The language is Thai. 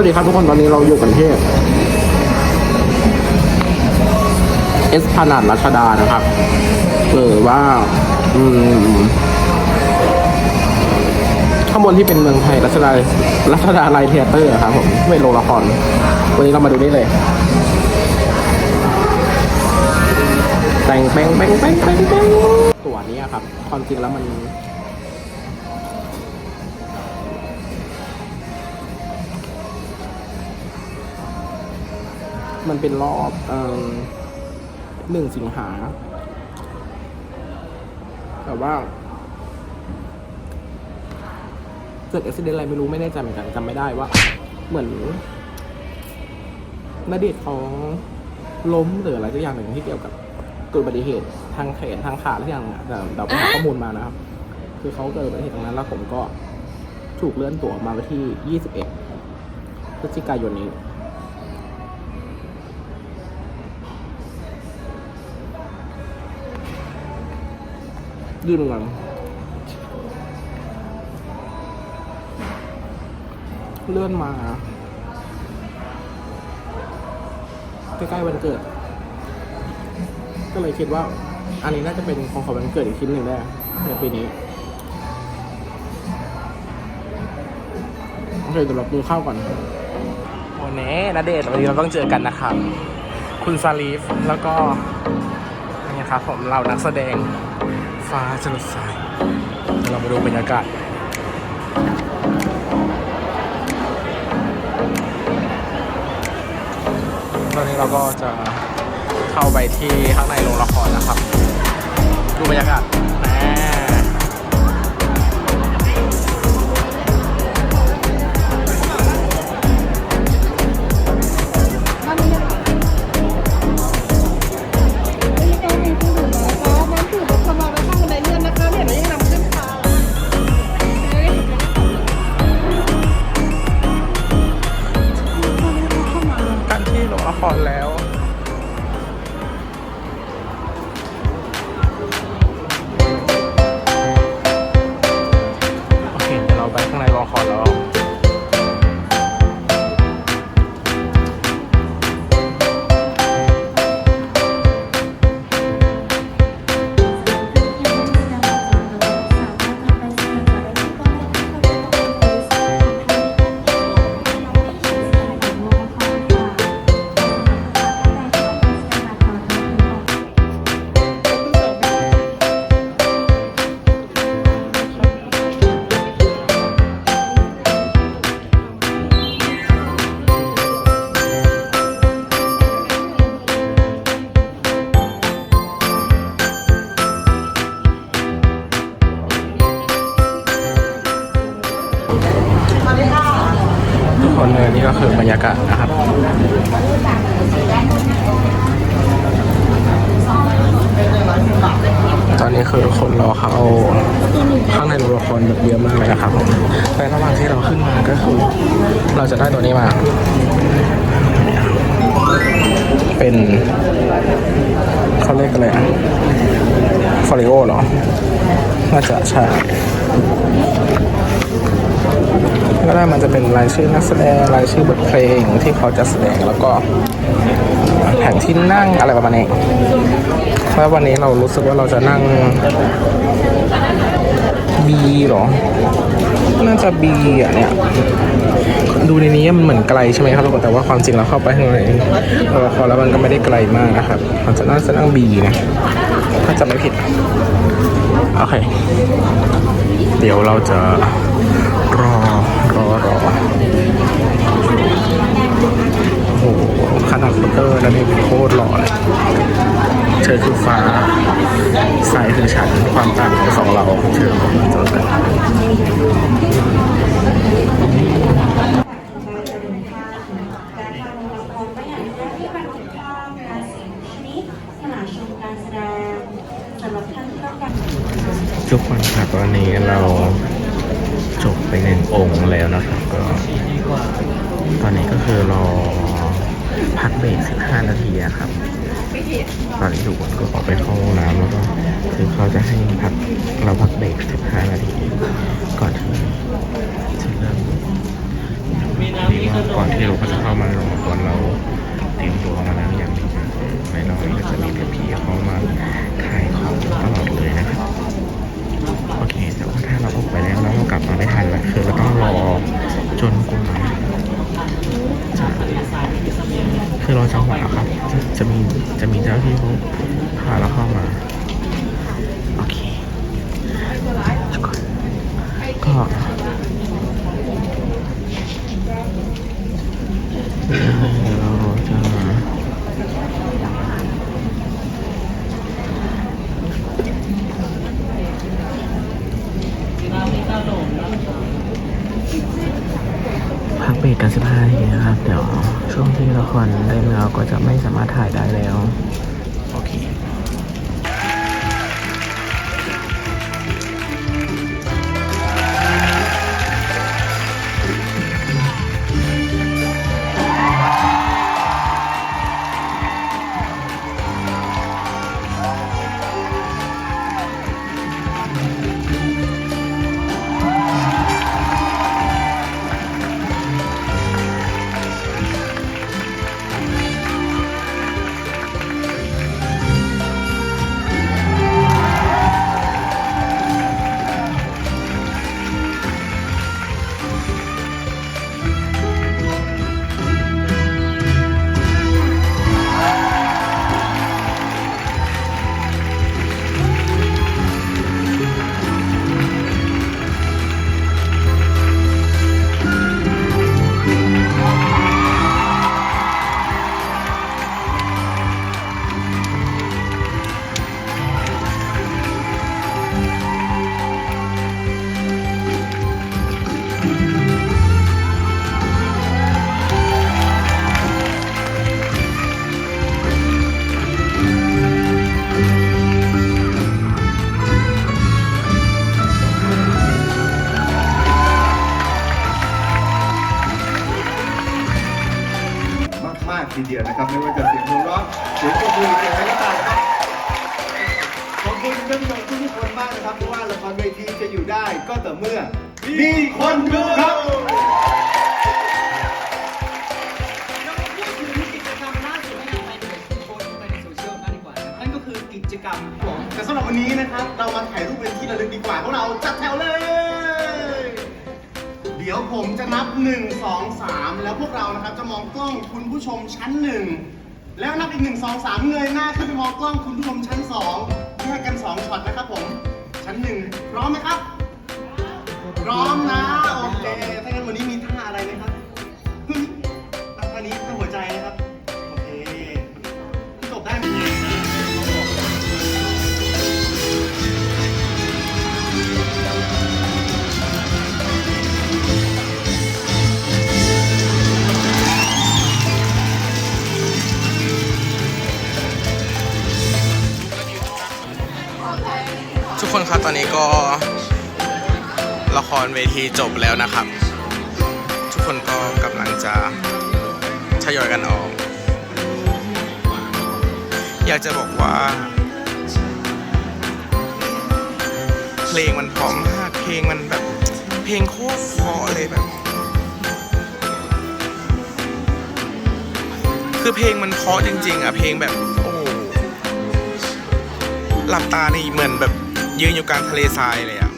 วัสดีครับทุกคนตอนนี้เราอยู่กันที่เอสพนาดรัชดานะครับหรือว่า อืมข้างบนที่เป็นเมืองไทยรัชดารัชดาไลท์เทเตอร์ครับผมไม่โรงละครวันนี้เรามาดูนี่เลย แต่งแปงแปงแปงแปงแปงตัวนี้ครับ ความจริงแล้วมัน มันเป็นรอบเอ่อหนึ่งสิงหา แต่ว่าเกิดอุบิเหตุอะไรไม่รู้ไม่แน่ใจเหมือนกันจำไม่ได้ว่า เหมือนนาเดชเขาล้มหรืออะไรสักอย่างหนึ่งที่เกี่ยวกับเกิดอุบัติเหตุทางแขนทางขาอะไรอย่างเงี้ยแต่เราไปหาข้อมูลมานะครับ คือเขาเกิดอุบัติเหตุตรงนั้น แล้วผมก็ถูกเลื่อนตัวมาวันที่ 21พฤศจิกายนนี้ ยื่นเงินเลื่อนมาใกล้ๆวันเกิด ก็เลยคิดว่า อันนี้น่าจะเป็นของขวัญวันเกิดอีกชิ้นหนึ่งได้ในปีนี้โอเคเดี๋ยวเราดูข้าวก่อนโอ้เน่นาเดชวันนี้เราต้องเจอกันนะครับ คุณซาลีฟแล้วก็นี่ครับผมเรานักแสดง ฟ้าจรดสายเดี๋ยวเรามาดูบรรยากาศตอนนี้เราก็จะเข้าไปที่ข้างในโรงละครนะครับ ดูบรรยากาศ บรรยากาศนะครับตอนนี้คือคนรอเข้าข้างในโรงละครแบบเยอะมากเลยนะครับแต่ระหว่างที่เราขึ้นมาก็คือ เราจะได้ตัวนี้มา เป็นเขาเรียกอะไรอะฟอริโอเหรอ น่าจะใช่ ก็ได้มันจะเป็นรายชื่อนักแสดงรายชื่อบทเพลงที่เขาจะแสดงแล้วก็แผนที่นั่งอะไรประมาณนี้แล้ววันนี้เรารู้สึกว่าเราจะนั่ง B หรอ น่าจะ B อะเนี่ย ดูในนี้มันเหมือนไกลใช่ไหมครับทุกคนแต่ว่าความจริงเราเข้าไปข้างในเราพอแล้วมันก็ไม่ได้ไกลมากนะครับเราจะน่าจะนั่ง B นะถ้าจะไม่ผิด โอเค เดี๋ยวเราจะรอ รอ รอ โอ้โหขนาดมอเตอร์แล้วนี่โคตรหล่อเลยเธอคือฟ้าสายคือฉันความต่างของสองเราเธอจนการทำละครก็อย่างที่บันทึกภาพการเสียงชนิดสนามชมการแสดงสำหรับท่านทุกคนครับวันนี้เราจบไปหนึ่งองค์แล้วนะครับก็ตอนนี้ก็คือรอ พักเบรก15 นาทีอะครับ ตอนนี้ทุกคนก็ออกไปเข้าห้องน้ำแล้วก็คือเขาจะให้พักเราพักเบรก15 นาที ก่อนที่จะเริ่มก่อนที่เราจะเข้ามาลงตอนเราเตรียมตัวมาแล้วอย่างนี้นะในเราก็จะมีพี่เข้ามา มีจะมี 15นะครับ เดี๋ยวช่วงที่ละครเล่นเราก็จะไม่สามารถถ่ายได้แล้ว ทีเดียวนะครับ ไม่ว่าจะเสียงหัวเราะเสียงกระพือเสียงอะไรก็ตามครับขอบคุณท่านผู้ชมทุกคนมากนะครับเพราะว่าละครเวทีจะอยู่ได้ก็ต่อเมื่อมีคนดูครับเรามาพูดถึงกิจกรรมล่าสุดที่นำไปเดี๋ยวโพสต์ลงไปในโซเชียลกันดีกว่านะครับนั่นก็คือกิจกรรมของแต่สำหรับวันนี้นะครับ เรามาถ่ายรูปเป็นที่ระลึกดีกว่าพวกเราจัดแถวเลย เดี๋ยวผมจะนับ 1 2 3 แล้วพวกเรานะครับจะมองกล้องคุณผู้ชมชั้น 1 แล้วนับอีก 1 2 3 เงยหน้าขึ้นไปมองกล้องคุณผู้ชมชั้น2แยกกัน 2ช็อตนะครับผม ชั้น 1 พร้อมไหมครับ พร้อมนะ โอเค ถ้างั้นวันนี้มีท่าอะไรไหมครับ ตอนนี้ก็ละครเวทีจบแล้วนะครับ ทุกคนก็กำลังจะทยอยกันออก อยากจะบอกว่า เพลงมันพร้อมมากเพลงมันแบบ เพลงโคตรเพราะเลยแบบ คือเพลงมันเพราะจริง ๆ อะ เพลงแบบ โอ้หหลับตานี่เหมือนแบบ ยืนอยู่กลางทะเลทรายเลยอะ